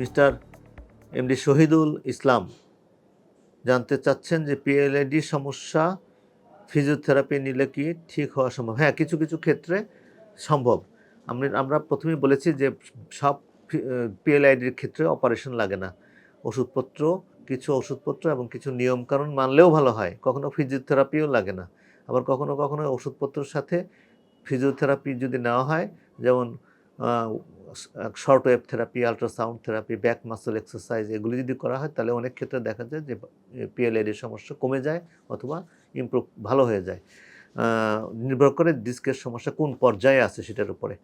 Mister MD Shahidul Islam জানতে চাচ্ছেন যে পিএলআইডি সমস্যা ফিজিওথেরাপি নিলে কি ঠিক হওয়া সম্ভব? হ্যাঁ কিছু কিছু ক্ষেত্রে সম্ভব। আমি, আমরা প্রথমেই বলেছি যে সব পিএলআইডির ক্ষেত্রে অপারেশন লাগে না। ওষুধপত্র, কিছু ওষুধপত্র এবং কিছু নিয়মকানুন মানলেও ভালো হয়। কখনো ফিজিওথেরাপিও লাগে না। আবার কখনো কখনো ওষুধপত্রের সাথে ফিজিওথেরাপি যদি নেওয়া হয়, যেমন short wave therapy ultrasound therapy back muscle exercise এগুলি যদি করা হয়, তাহলে অনেক ক্ষেত্রে দেখা যায় যে পিএলআইডির সমস্যা কমে যায় অথবা ইম্প্রুভ ভালো হয়ে যায়। নির্ভর করে ডিস্কের সমস্যা কোন পর্যায়ে আছে সেটার উপরে।